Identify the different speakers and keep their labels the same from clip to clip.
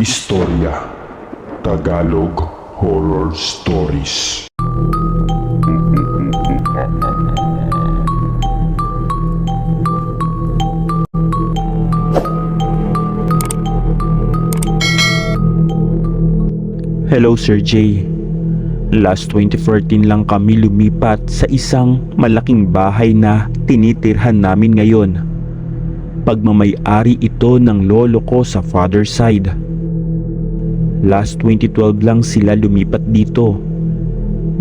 Speaker 1: Istorya Tagalog Horror Stories
Speaker 2: Hello Sir J. Last 2014 lang kami lumipat sa isang malaking bahay na tinitirhan namin ngayon. Pagmamayari ito ng lolo ko sa father side. Last 2012 lang sila lumipat dito.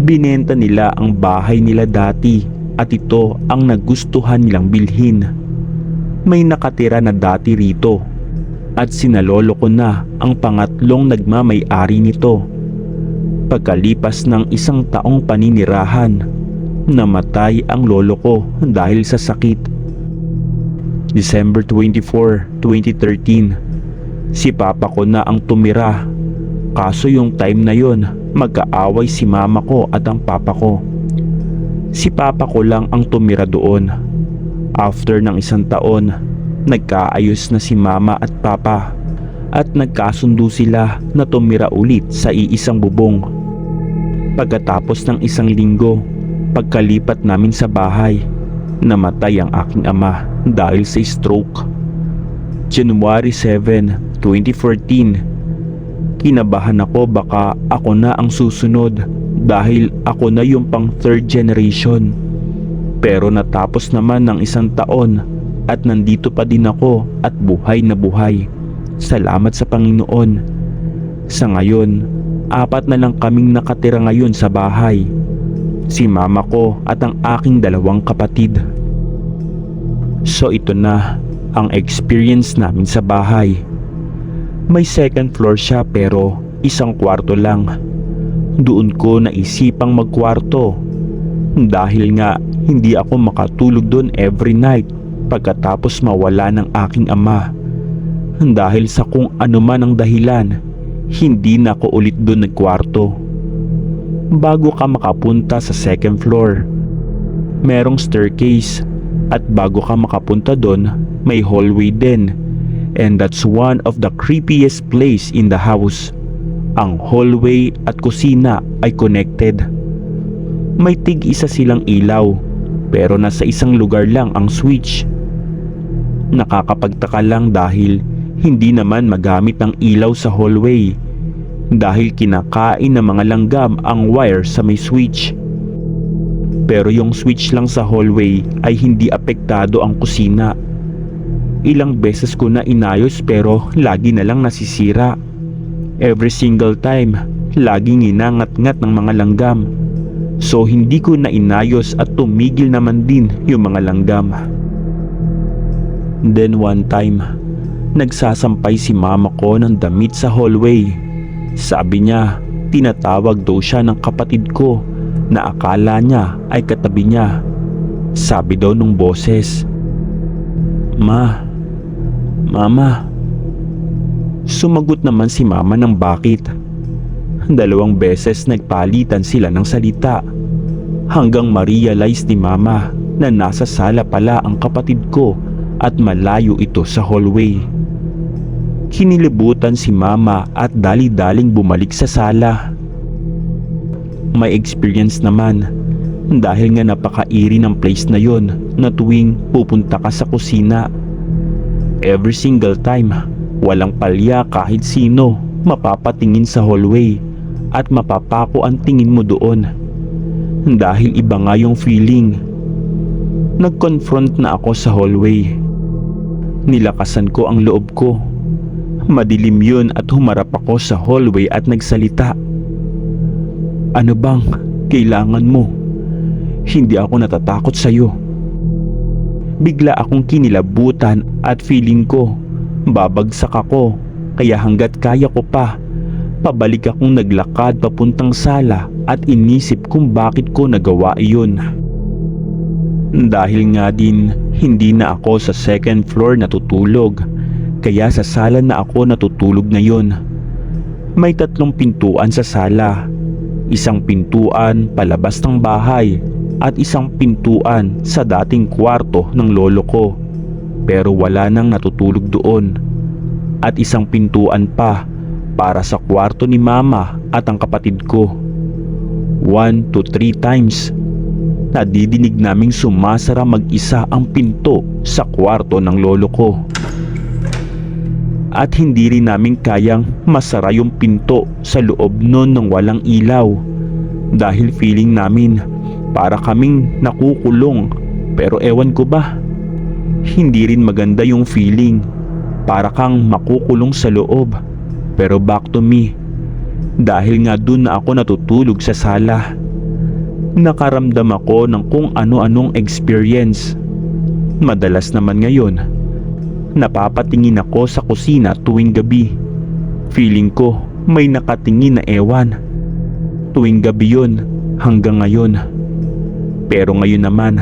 Speaker 2: Binenta nila ang bahay nila dati at ito ang nagustuhan nilang bilhin. May nakatira na dati rito at sinalolo ko na ang pangatlong nagmamay-ari nito. Pagkalipas ng isang taong paninirahan, namatay ang lolo ko dahil sa sakit. December 24, 2013, si papa ko na ang tumira. Kaso yung time na yon, magkaaway si mama ko at ang papa ko. Si papa ko lang ang tumira doon. After ng isang taon, nagkaayos na si mama at papa at nagkasundo sila na tumira ulit sa iisang bubong. Pagkatapos ng isang linggo, pagkalipat namin sa bahay, namatay ang aking ama dahil sa stroke. January 7, 2014, kinabahan ako baka ako na ang susunod dahil ako na yung pang third generation. Pero natapos naman ng isang taon at nandito pa din ako at buhay na buhay. Salamat sa Panginoon. Sa ngayon, apat na lang kaming nakatira ngayon sa bahay. Si mama ko at ang aking dalawang kapatid. So ito na ang experience namin sa bahay. May second floor siya pero isang kwarto lang. Doon ko naisipang magkwarto dahil nga hindi ako makatulog doon every night pagkatapos mawala ng aking ama. Dahil sa kung ano man ang dahilan, hindi na ako ulit doon nagkwarto. Bago ka makapunta sa second floor, merong staircase at bago ka makapunta doon, may hallway din. And that's one of the creepiest place in the house. Ang hallway at kusina ay connected. May tig isa silang ilaw pero nasa isang lugar lang ang switch. Nakakapagtaka lang dahil hindi naman magamit ang ilaw sa hallway dahil kinakain ng mga langgam ang wire sa may switch. Pero yung switch lang sa hallway ay hindi apektado ang kusina. Ilang beses ko na inayos pero lagi na lang nasisira. Every single time, laging inangat-ngat ng mga langgam. So hindi ko na inayos at tumigil naman din yung mga langgam. Then one time, nagsasampay si mama ko ng damit sa hallway. Sabi niya, tinatawag daw siya ng kapatid ko na akala niya ay katabi niya. Sabi daw nung boses, Ma, Mama. Sumagot naman si mama ng bakit. Dalawang beses nagpalitan sila ng salita hanggang ma-realize ni mama na nasa sala pala ang kapatid ko at malayo ito sa hallway. Kinilibutan si mama at dali-daling bumalik sa sala. May experience naman dahil nga napakairi ng place na yon na tuwing pupunta ka sa kusina. Every single time, walang palya kahit sino mapapatingin sa hallway at mapapako ang tingin mo doon. Dahil iba nga yung feeling. Nag-confront na ako sa hallway. Nilakasan ko ang loob ko. Madilim yun at humarap ako sa hallway at nagsalita. Ano bang kailangan mo? Hindi ako natatakot sa iyo. Bigla akong kinilabutan at feeling ko babagsak ako kaya hanggat kaya ko pa pabalik akong naglakad papuntang sala at inisip kung bakit ko nagawa iyon. Dahil nga din hindi na ako sa second floor natutulog kaya sa sala na ako natutulog ngayon. May tatlong pintuan sa sala. Isang pintuan palabas ng bahay at isang pintuan sa dating kwarto ng lolo ko. Pero wala nang natutulog doon. At isang pintuan pa para sa kwarto ni mama at ang kapatid ko. One to three times, nadidinig naming sumasara mag-isa ang pinto sa kwarto ng lolo ko. At hindi rin namin kayang masara yung pinto sa loob nun ng walang ilaw dahil feeling namin para kaming nakukulong. Pero ewan ko ba? Hindi rin maganda yung feeling. Para kang makukulong sa loob. Pero back to me. Dahil nga dun na ako natutulog sa sala. Nakaramdam ako ng kung ano-anong experience. Madalas naman ngayon napapatingin ako sa kusina tuwing gabi. Feeling ko may nakatingin na ewan. Tuwing gabi yun hanggang ngayon pero ngayon naman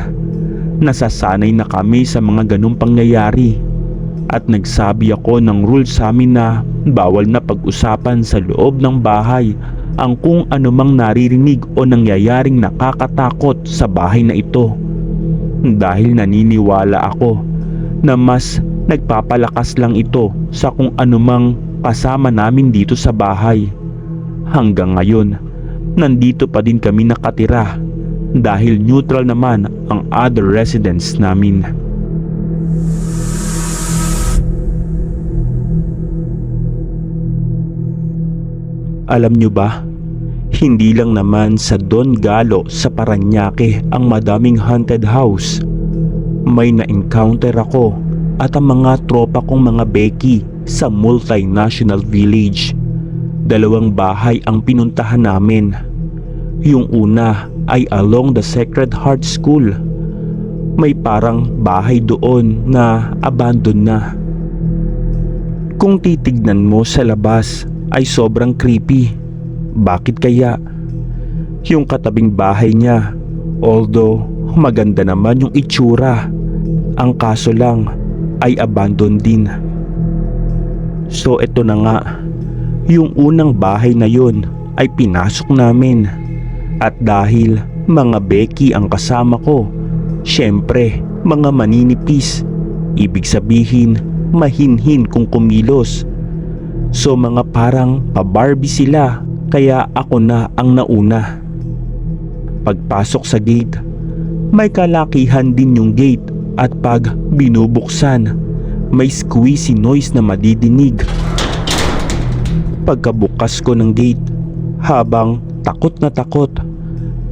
Speaker 2: nasasanay na kami sa mga ganong pangyayari at nagsabi ako ng rule sa amin na bawal na pag-usapan sa loob ng bahay ang kung anumang naririnig o nangyayaring nakakatakot sa bahay na ito. Dahil naniniwala ako na mas nagpapalakas lang ito sa kung anumang kasama namin dito sa bahay. Hanggang ngayon, nandito pa din kami nakatira dahil neutral naman ang other residents namin. Alam nyo ba, hindi lang naman sa Don Galo sa Paranaque ang madaming haunted house. May na-encounter ako at ang mga tropa kong mga Becky sa multinational village. Dalawang bahay ang pinuntahan namin. Yung una ay along the Sacred Heart School. May parang bahay doon na abandon na. Kung titignan mo sa labas ay sobrang creepy. Bakit kaya? Yung katabing bahay niya, although maganda naman yung itsura, ang kaso lang ay abandon din. So ito na nga, yung unang bahay na yon ay pinasok namin. At dahil mga Becky ang kasama ko, syempre mga maninipis, ibig sabihin mahinhin kung kumilos. So mga parang pa-Barbie sila kaya ako na ang nauna. Pagpasok sa gate, may kalakihan din yung gate at pag binubuksan, may squeezy noise na madidinig. Pagkabukas ko ng gate, habang takot na takot,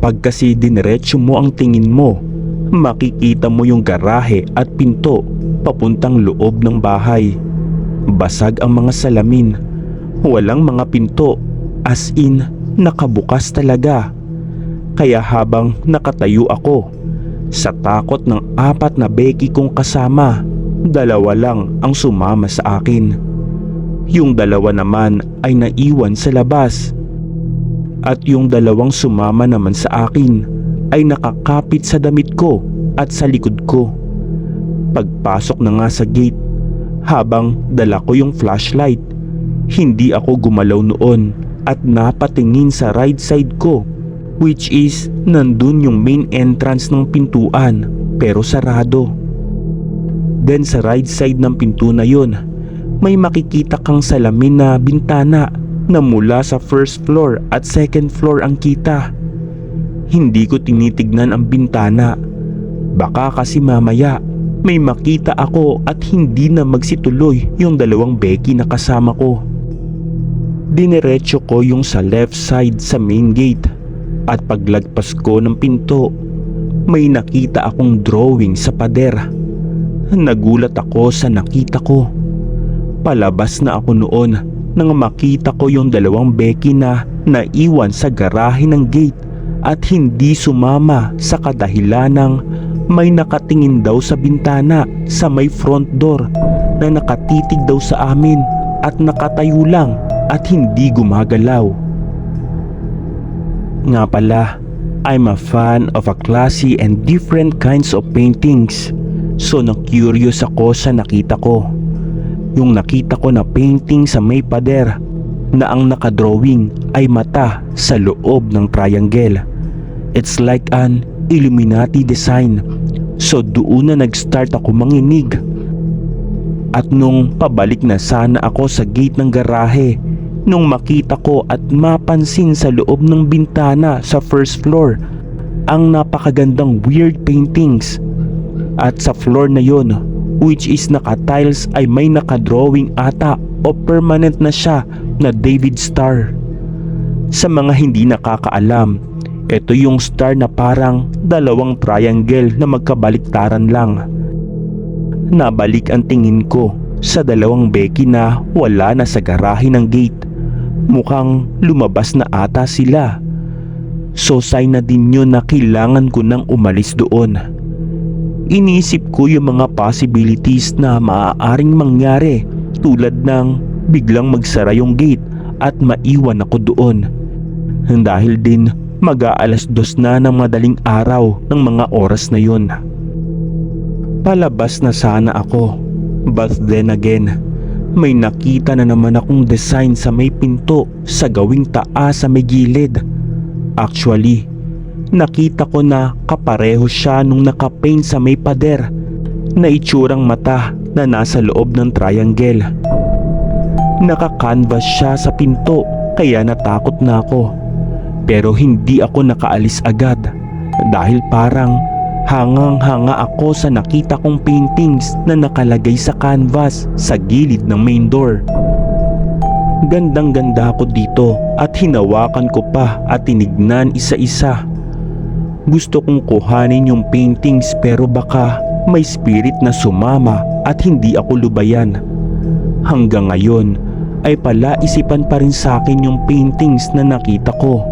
Speaker 2: pag kasi diniretso mo ang tingin mo, makikita mo yung garahe at pinto papuntang loob ng bahay. Basag ang mga salamin, walang mga pinto, as in nakabukas talaga. Kaya habang nakatayo ako, sa takot ng apat na Becky kong kasama, dalawa lang ang sumama sa akin. Yung dalawa naman ay naiwan sa labas. At yung dalawang sumama naman sa akin ay nakakapit sa damit ko at sa likod ko. Pagpasok na nga sa gate, habang dala ko yung flashlight, hindi ako gumalaw noon at napatingin sa right side ko which is nandun yung main entrance ng pintuan pero sarado. Then sa right side ng pinto na yon, may makikita kang salamin na bintana na mula sa first floor at second floor ang kita. Hindi ko tinitignan ang bintana. Baka kasi mamaya may makita ako at hindi na magsituloy yung dalawang Becky na kasama ko. Dinerecho ko yung sa left side sa main gate at paglagpas ko ng pinto, may nakita akong drawing sa pader. Nagulat ako sa nakita ko. Palabas na ako noon nang makita ko yung dalawang Becky na naiwan sa garahe ng gate at hindi sumama sa kadahilanang may nakatingin daw sa bintana sa may front door na nakatitig daw sa amin at nakatayo lang at hindi gumagalaw. Nga pala, I'm a fan of a classy and different kinds of paintings. So na-curious ako sa nakita ko. Yung nakita ko na painting sa may pader na ang nakadrawing ay mata sa loob ng triangle. It's like an Illuminati design. So doon na nag-start ako manginig. At nung pabalik na sana ako sa gate ng garahe, nung makita ko at mapansin sa loob ng bintana sa first floor ang napakagandang weird paintings. At sa floor na yon, which is naka-tiles ay may nakadrawing ata o permanent na siya na David Star. Sa mga hindi nakakaalam, ito yung star na parang dalawang triangle na magkabaliktaran lang. Nabalik ang tingin ko sa dalawang Becky na wala na sa garahe ng gate. Mukhang lumabas na ata sila. So sign na din yun na kailangan ko nang umalis doon. Inisip ko yung mga possibilities na maaaring mangyari tulad ng biglang magsara yung gate at maiwan ako doon. Dahil din mag-aalas dos na ng madaling araw ng mga oras na yun. Palabas na sana ako but then again may nakita na naman akong design sa may pinto sa gawing taas sa may gilid. Actually, nakita ko na kapareho siya nung nakapaint sa may pader na itsurang mata na nasa loob ng triangle. Nakakanvas siya sa pinto kaya natakot na ako. Pero hindi ako nakaalis agad dahil parang hangang-hanga ako sa nakita kong paintings na nakalagay sa canvas sa gilid ng main door. Gandang ganda ako dito at hinawakan ko pa at tinignan isa-isa. Gusto kong kuhanin yung paintings pero baka may spirit na sumama at hindi ako lubayan. Hanggang ngayon ay palaisipan pa rin sa akin yung paintings na nakita ko.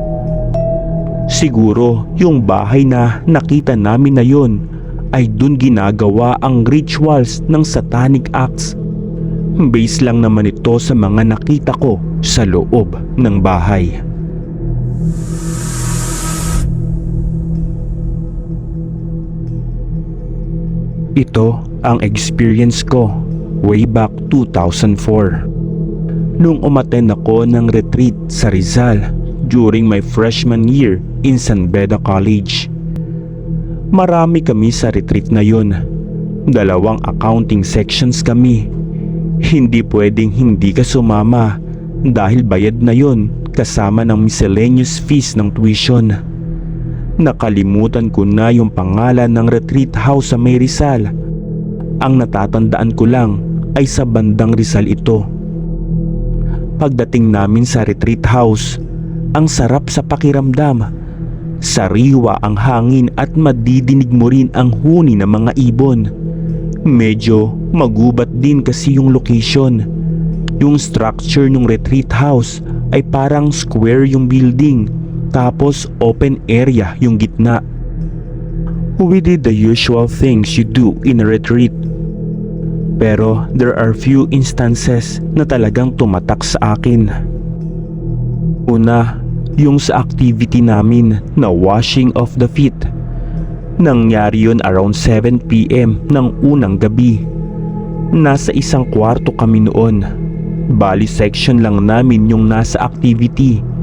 Speaker 2: Siguro yung bahay na nakita namin na yon ay dun ginagawa ang rituals ng satanic acts. Base lang naman ito sa mga nakita ko sa loob ng bahay. Ito ang experience ko way back 2004. Nung umaten ako ng retreat sa Rizal during my freshman year in San Beda College. Marami kami sa retreat na yon. Dalawang accounting sections kami. Hindi pwedeng hindi ka sumama dahil bayad na yon kasama ng miscellaneous fees ng tuition. Nakalimutan ko na yung pangalan ng retreat house sa May Rizal. Ang natatandaan ko lang ay sa bandang Rizal ito. Pagdating namin sa retreat house, ang sarap sa pakiramdam. Sariwa ang hangin at madidinig mo rin ang huni ng mga ibon. Medyo magubat din kasi yung location. Yung structure ng retreat house ay parang square yung building tapos open area yung gitna. We did the usual things you do in a retreat. Pero there are few instances na talagang tumatak sa akin. Una, yung sa activity namin na washing of the feet. Nangyari yun around 7pm ng unang gabi. Nasa isang kwarto kami noon. Bali section lang namin yung nasa activity.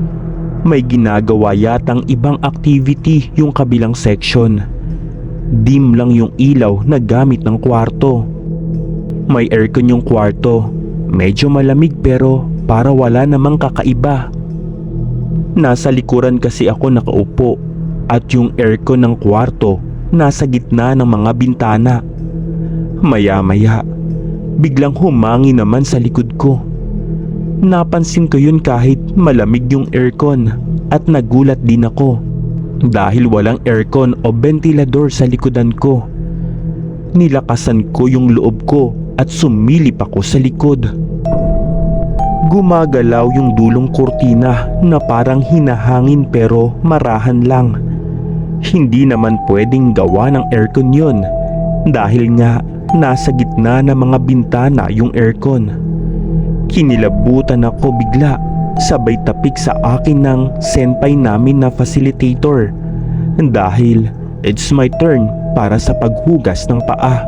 Speaker 2: May ginagawa yatang ibang activity yung kabilang section. Dim lang yung ilaw na gamit ng kwarto. May aircon yung kwarto. Medyo malamig pero para wala namang kakaiba. Nasa likuran kasi ako nakaupo at yung aircon ng kwarto nasa gitna ng mga bintana. Maya-maya, biglang humangi naman sa likod ko. Napansin ko yun kahit malamig yung aircon at nagulat din ako dahil walang aircon o ventilador sa likodan ko. Nilakasan ko yung loob ko at sumilip ako sa likod. Gumagalaw yung dulong kurtina na parang hinahangin pero marahan lang. Hindi naman pwedeng gawa ng aircon yon dahil nga nasa gitna ng mga bintana yung aircon. Kinilabutan ako bigla sabay tapik sa akin ng senpai namin na facilitator dahil it's my turn para sa paghugas ng paa.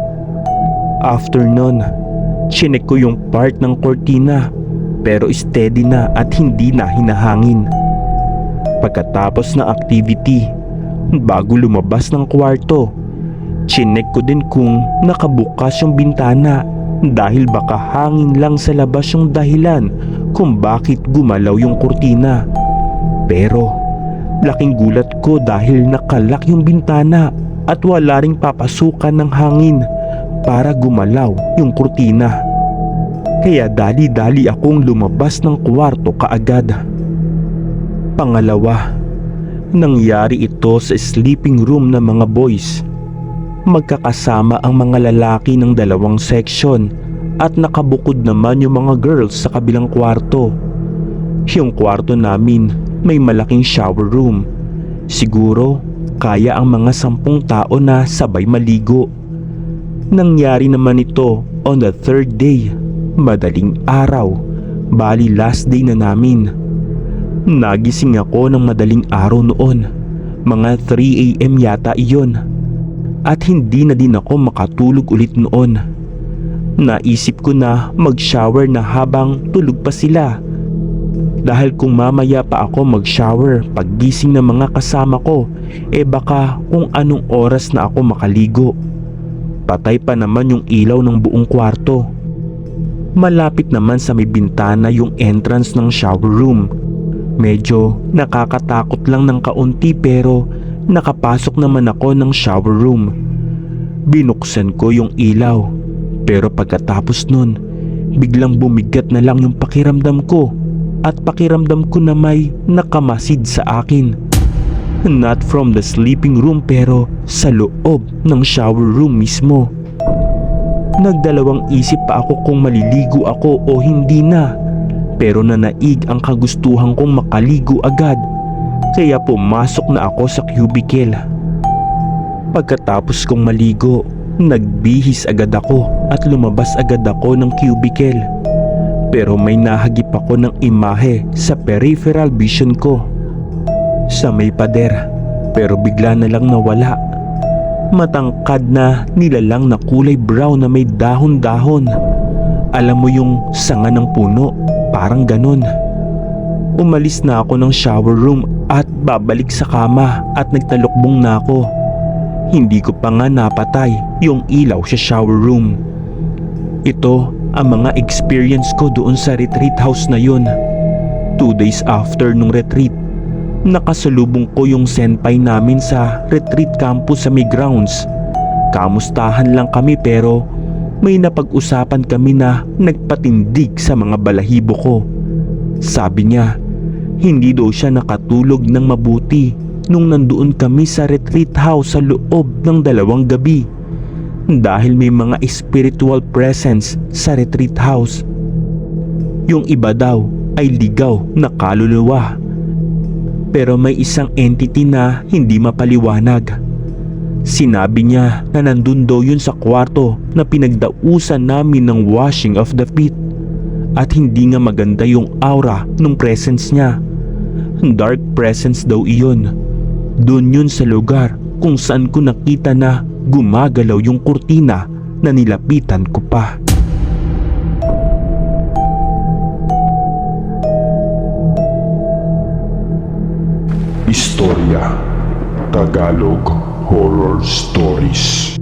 Speaker 2: After nun, chinek ko yung part ng kortina pero steady na at hindi na hinahangin. Pagkatapos ng activity, bago lumabas ng kwarto, chinek ko din kung nakabukas yung bintana dahil baka hangin lang sa labas yung dahilan kung bakit gumalaw yung kurtina. Pero laking gulat ko dahil nakalak yung bintana at wala ring papasukan ng hangin para gumalaw yung kurtina. Kaya dali-dali akong lumabas ng kwarto kaagad. Pangalawa, nangyari ito sa sleeping room ng mga boys. Magkakasama ang mga lalaki ng dalawang section at nakabukod naman yung mga girls sa kabilang kwarto. Yung kwarto namin may malaking shower room. Siguro kaya ang mga sampung tao na sabay maligo. Nangyari naman ito on the third day, madaling araw, bali last day na namin. Nagising ako ng madaling araw noon, mga 3am yata iyon. At hindi na din ako makatulog ulit noon. Naisip ko na mag-shower na habang tulog pa sila. Dahil kung mamaya pa ako mag-shower paggising ng mga kasama ko, eh baka kung anong oras na ako makaligo. Patay pa naman yung ilaw ng buong kwarto. Malapit naman sa may bintana yung entrance ng shower room. Medyo nakakatakot lang ng kaunti pero nakapasok naman ako ng shower room. Binuksan ko yung ilaw pero pagkatapos nun biglang bumigat na lang yung pakiramdam ko at pakiramdam ko na may nakamasid sa akin. Not from the sleeping room pero sa loob ng shower room mismo. Nagdalawang isip pa ako kung maliligo ako o hindi na. Pero nanaig ang kagustuhan kong makaligo agad. Kaya pumasok na ako sa cubicle. Pagkatapos kong maligo, nagbihis agad ako at lumabas agad ako ng cubicle. Pero may nahagip ako ng imahe sa peripheral vision ko. Sa may pader, pero bigla na lang nawala matangkad na nilalang na kulay brown na may dahon-dahon. Alam mo yung sanga ng puno, parang ganun. Umalis na ako ng shower room at babalik sa kama at nagtalukbong na ako. Hindi ko pa nga napatay yung ilaw sa shower room. Ito ang mga experience ko doon sa retreat house na yun. Two days after nung retreat, Nakasalubong ko yung senpai namin sa retreat campus sa may grounds. Kamustahan lang kami pero may napag-usapan kami na nagpatindig sa mga balahibo ko. Sabi niya, hindi daw siya nakatulog ng mabuti nung nandoon kami sa retreat house sa loob ng dalawang gabi. Dahil may mga spiritual presence sa retreat house. Yung iba daw ay ligaw na kaluluwa pero may isang entity na hindi mapaliwanag. Sinabi niya na nandun daw yun sa kwarto na pinagdausan namin ng washing of the feet at hindi nga maganda yung aura ng presence niya. Dark presence daw iyon. Doon yun sa lugar kung saan ko nakita na gumagalaw yung kurtina na nilapitan ko pa.
Speaker 1: Istorya Tagalog Horror Stories